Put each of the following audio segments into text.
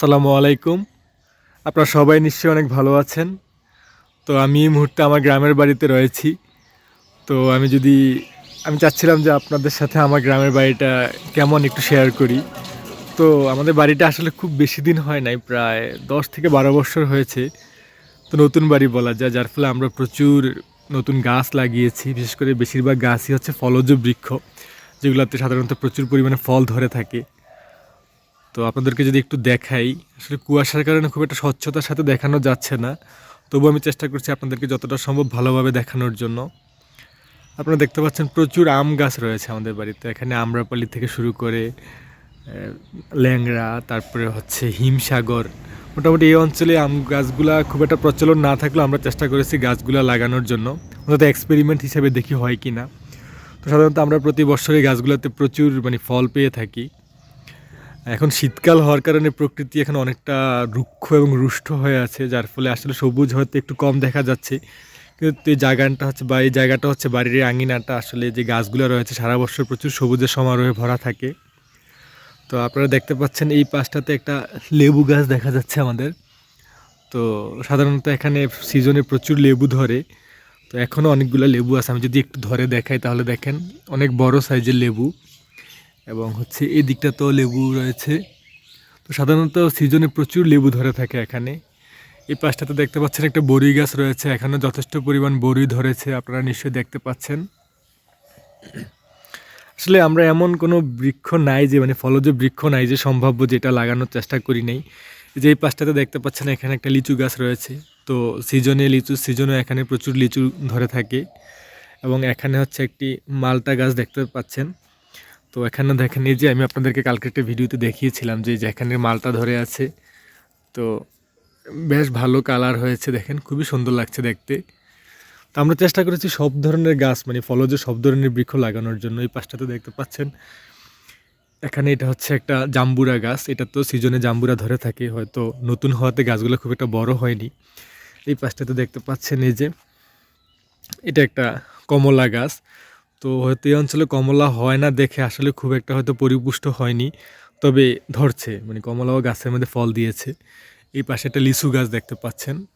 আসসালামু আলাইকুম। আপনারা সবাই নিশ্চয়ই অনেক ভালো আছেন। তো আমি এই মুহূর্তে আমার গ্রামের বাড়িতে রয়েছি। তো আমি যদি, আমি চাচ্ছিলাম যে আপনাদের সাথে আমার গ্রামের বাড়িটা কেমন একটু শেয়ার করি। তো আমাদের বাড়িটা আসলে খুব বেশি দিন হয় নাই, প্রায় দশ থেকে বারো বছর হয়েছে। তো নতুন বাড়ি বলা যায়, যার ফলে আমরা প্রচুর নতুন গাছ লাগিয়েছি। বিশেষ করে বেশিরভাগ গাছই হচ্ছে ফলজ বৃক্ষ, যেগুলোতে সাধারণত প্রচুর পরিমাণে ফল ধরে থাকে। তো আপনাদেরকে যদি একটু দেখাই, আসলে কুয়াশার কারণে খুব একটা স্বচ্ছতার সাথে দেখানো যাচ্ছে না। তবু আমি চেষ্টা করছি আপনাদেরকে যতটা সম্ভব ভালোভাবে দেখানোর জন্য। আপনারা দেখতে পাচ্ছেন প্রচুর আম গাছ রয়েছে আমাদের বাড়িতে। এখানে আমরাপালি থেকে শুরু করে ল্যাংড়া, তারপরে হচ্ছে হিমসাগর। মোটামুটি এই অঞ্চলে আম গাছগুলা খুব একটা প্রচলন না থাকলেও আমরা চেষ্টা করেছি গাছগুলা লাগানোর জন্য। অন্তত এক্সপেরিমেন্ট হিসেবে দেখি হয় কি না তো সাধারণত আমরা প্রতি বছর গাছগুলোতে প্রচুর মানে ফল পেয়ে থাকি। এখন শীতকাল হওয়ার কারণে প্রকৃতি এখন অনেকটা রুক্ষ এবং রুষ্ট হয়ে আছে, যার ফলে আসলে সবুজ হয়তো একটু কম দেখা যাচ্ছে। কিন্তু এই জায়গাটা হচ্ছে বা, এই জায়গাটা হচ্ছে বাড়ির আঙিনাটা, আসলে যে গাছগুলো রয়েছে সারা বছর প্রচুর সবুজের সমারোহে ভরা থাকে। তো আপনারা দেখতে পাচ্ছেন এই পাশটাতে একটা লেবু গাছ দেখা যাচ্ছে আমাদের। তো সাধারণত এখানে সিজনে প্রচুর লেবু ধরে। তো এখনও অনেকগুলো লেবু আছে, আমি যদি একটু ধরে দেখাই তাহলে দেখেন, অনেক বড় সাইজের লেবু। এবং হচ্ছে এই দিকটাতেও লেবু রয়েছে। তো সাধারণত সিজনে প্রচুর লেবু ধরে থাকে এখানে। এই পাশটাতে দেখতে পাচ্ছেন একটা বড়ি গাছ রয়েছে এখানেও যথেষ্ট পরিমাণ বড়ি ধরেছে, আপনারা নিশ্চয়ই দেখতে পাচ্ছেন। আসলে আমরা এমন কোনো বৃক্ষ নাই যে মানে ফলজ বৃক্ষ নাই যে সম্ভাব্য যেটা লাগানোর চেষ্টা করি নাই। যে এই পাশটাতে দেখতে পাচ্ছেন এখানে একটা লিচু গাছ রয়েছে। তো সিজনে লিচু, সিজনে এখানে প্রচুর লিচু ধরে থাকে। এবং এখানে হচ্ছে একটি মালটা গাছ দেখতে পাচ্ছেন। তো এখানে দেখেন, এই যে আমি আপনাদেরকে কালকে একটা ভিডিওতে দেখিয়েছিলাম যে যেখানে মালটা ধরে আছে, তো বেশ ভালো কালার হয়েছে দেখেন, খুবই সুন্দর লাগছে দেখতে। তো আমরা চেষ্টা করেছি সব ধরনের গাছ মানে ফলজ সব ধরনের বৃক্ষ লাগানোর জন্য, এই পাশটাতে দেখতে পাচ্ছেন। এখানে এটা হচ্ছে একটা জাম্বুরা গাছ, এটা তো সিজনে জাম্বুরা ধরে থাকে, হয়তো নতুন হওয়াতে গাছগুলো খুব একটা বড় হয়নি। এই পাশটাতে দেখতে পাচ্ছেন এই যে, এটা একটা কমলা গাছ। তো হয়তো এই অঞ্চলে কমলা হয় না দেখে, আসলে খুব একটা হয়তো পরিপুষ্ট হয়নি। তবে ধরছে মানে কমলাও গাছের মধ্যে ফল দিয়েছে। এই পাশে একটা লিচু গাছ দেখতে পাচ্ছেন।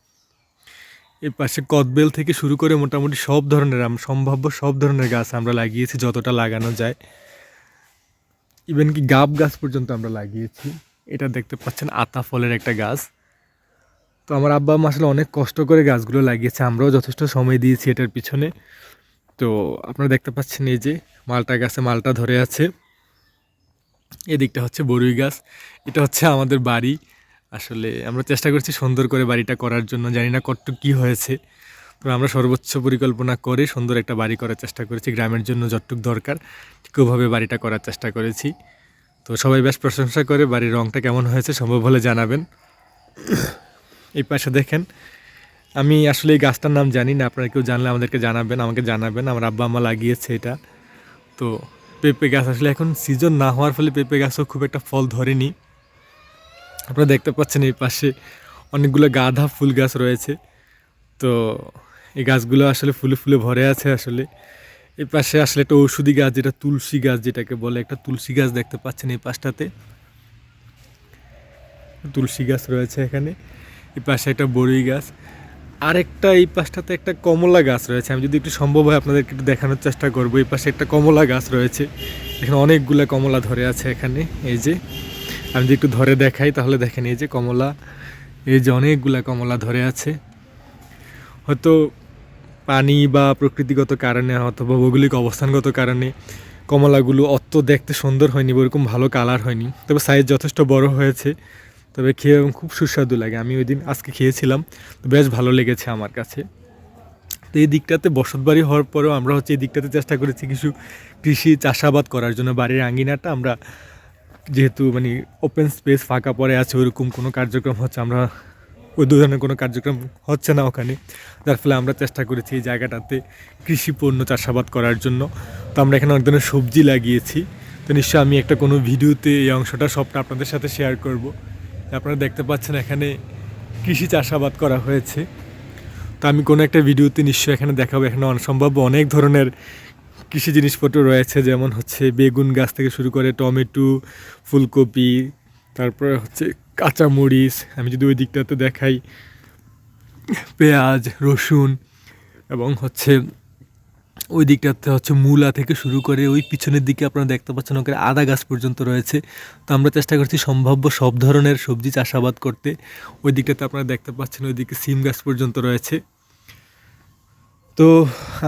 এই পাশে কদবেল থেকে শুরু করে মোটামুটি সব ধরনের, আম, সম্ভাব্য সব ধরনের গাছ আমরা লাগিয়েছি, যতটা লাগানো যায়। ইভেন কি গাব গাছ পর্যন্ত আমরা লাগিয়েছি। এটা দেখতে পাচ্ছেন, আতা ফলের একটা গাছ। তো আমার আব্বা আসলে অনেক কষ্ট করে গাছগুলো লাগিয়েছে, আমরাও যথেষ্ট সময় দিয়েছি এটার পিছনে। তো আপনারা দেখতে পাচ্ছেন এই যে মালটা গাছে, মালটা ধরে আছে। এদিকটা হচ্ছে বরুই গাছ। এটা হচ্ছে আমাদের বাড়ি। আসলে আমরা চেষ্টা করছি সুন্দর করে বাড়িটা করার জন্য। জানি না কতটুকু কী হয়েছে। তো আমরা সর্বোচ্চ পরিকল্পনা করে সুন্দর একটা বাড়ি করার চেষ্টা করেছি। গ্রামের জন্য যতটুক দরকার ঠিক ওভাবে বাড়িটা করার চেষ্টা করেছি। তো সবাই বেশ প্রশংসা করে বাড়ির রংটা কেমন হয়েছে, সম্ভব হলে জানাবেন। এই পাশে দেখেন আমি আসলে এই গাছটার নাম জানি না, আপনারা কেউ জানলে আমাদেরকে জানাবেন, আমাকে জানাবেন, আমার আব্বা আম্মা লাগিয়েছে এটা। তো পেঁপে গাছ আসলে এখন সিজন না হওয়ার ফলে পেঁপে গাছও খুব একটা ফল ধরেনি। আপনারা দেখতে পাচ্ছেন এই পাশে অনেকগুলো গাঁদা ফুল গাছ রয়েছে। তো এই গাছগুলো আসলে ফুলে ফুলে ভরে আছে আসলে। এই পাশে আসলে একটা ঔষধি গাছ, যেটা তুলসী গাছ যেটাকে বলে, একটা তুলসী গাছ দেখতে পাচ্ছেন এই পাশটাতে। তুলসী গাছ রয়েছে এখানে। এই পাশে একটা বড়ই গাছ। আরেকটা এই পাশটাতে একটা কমলা গাছ রয়েছে। আমি যদি একটু সম্ভব হয় আপনাদেরকে একটু দেখানোর চেষ্টা করব। এই পাশে একটা কমলা গাছ রয়েছে। এখানে অনেকগুলো কমলা ধরে আছে এখানে, এই যে। আমি যদি একটু ধরে দেখাই, তাহলে দেখেন এই যে কমলা, এই যে অনেকগুলো কমলা ধরে আছে। হয়তো পানি বা প্রকৃতিগত কারণে, অথবা ভৌগোলিক অবস্থানগত কারণে কমলাগুলো অত দেখতে সুন্দর হয়নি ওরকম ভালো কালার হয়নি। তবে সাইজ যথেষ্ট বড় হয়েছে। তবে খেয়ে খুব সুস্বাদু লাগে। আমি ওই দিন আজকে খেয়েছিলাম, তো বেশ ভালো লেগেছে আমার কাছে। তো এই দিকটাতে বসত বাড়ি হওয়ার পরেও আমরা হচ্ছে এই দিকটাতে চেষ্টা করেছি কিছু কৃষি চাষাবাদ করার জন্য। বাড়ির আঙ্গিনাটা আমরা যেহেতু মানে ওপেন স্পেস ফাঁকা পড়ে আছে ওইরকম কোনো কার্যক্রম হচ্ছে, আমরা ওই দু ধরনের কোনো কার্যক্রম হচ্ছে না ওখানে। যার ফলে আমরা চেষ্টা করেছি এই জায়গাটাতে কৃষি পণ্য চাষাবাদ করার জন্য। তো আমরা এখানে অনেক ধরনের সবজি লাগিয়েছি। তো নিশ্চয়ই আমি একটা কোনো ভিডিওতে এই অংশটা, সবটা আপনাদের সাথে শেয়ার করব। আপনারা দেখতে পাচ্ছেন এখানে কৃষি চাষাবাদ করা হয়েছে। তো আমি কোনো একটা ভিডিওতে নিশ্চয়ই এখানে দেখাবো। এখানে অসম্ভাব্য অনেক ধরনের কৃষি জিনিসপত্র রয়েছে, যেমন হচ্ছে বেগুন গাছ থেকে শুরু করে টমেটো, ফুলকপি, তারপরে হচ্ছে কাঁচামরিচ, আমি যদি ওই দিকটাতে দেখাই, পেঁয়াজ, রসুন এবং হচ্ছে ওই দিকটাতে হচ্ছে মূলা থেকে শুরু করে ওই পিছনের দিকে আপনারা দেখতে পাচ্ছেন ওখানে আদা গাছ পর্যন্ত রয়েছে। তো আমরা চেষ্টা করছি সম্ভাব্য সব ধরনের সবজি চাষাবাদ করতে। ওই দিকটাতে আপনারা দেখতে পাচ্ছেন ওইদিকে সিম গাছ পর্যন্ত রয়েছে। তো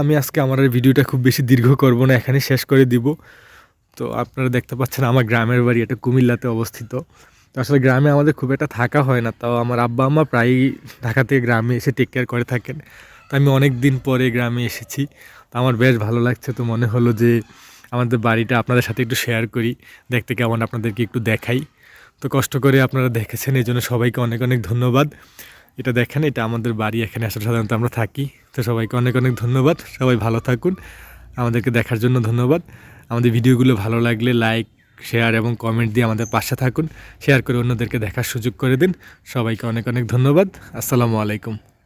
আমি আজকে আমার ভিডিওটা খুব বেশি দীর্ঘ করব না এখানে শেষ করে দিব। তো আপনারা দেখতে পাচ্ছেন আমার গ্রামের বাড়ি এটা কুমিল্লাতে অবস্থিত। তো আসলে গ্রামে আমাদের খুব একটা থাকা হয় না, তাও আমার আব্বা আম্মা প্রায়ই ঢাকা থেকে গ্রামে এসে টেক কেয়ার করে থাকেন। তো আমি অনেক দিন পরে গ্রামে এসেছি। তো আমার বেশ ভালো লাগছে তো মনে হলো যে আমাদের বাড়িটা আপনাদের সাথে একটু শেয়ার করি, দেখতে কেমন আপনাদেরকে একটু দেখাই। তো কষ্ট করে আপনারা দেখেছেন এই জন্য সবাইকে অনেক অনেক ধন্যবাদ। এটা দেখেন, এটা আমাদের বাড়ি এখানে, আসলে সাধারণত আমরা থাকি, তো সবাইকে অনেক অনেক ধন্যবাদ। সবাই ভালো থাকুন, আমাদেরকে দেখার জন্য ধন্যবাদ। আমাদের ভিডিওগুলো ভালো লাগলে লাইক শেয়ার এবং কমেন্ট দিয়ে আমাদের পাশে থাকুন। শেয়ার করে অন্যদেরকে দেখার সুযোগ করে দিন। সবাইকে অনেক অনেক ধন্যবাদ। আসসালামু আলাইকুম।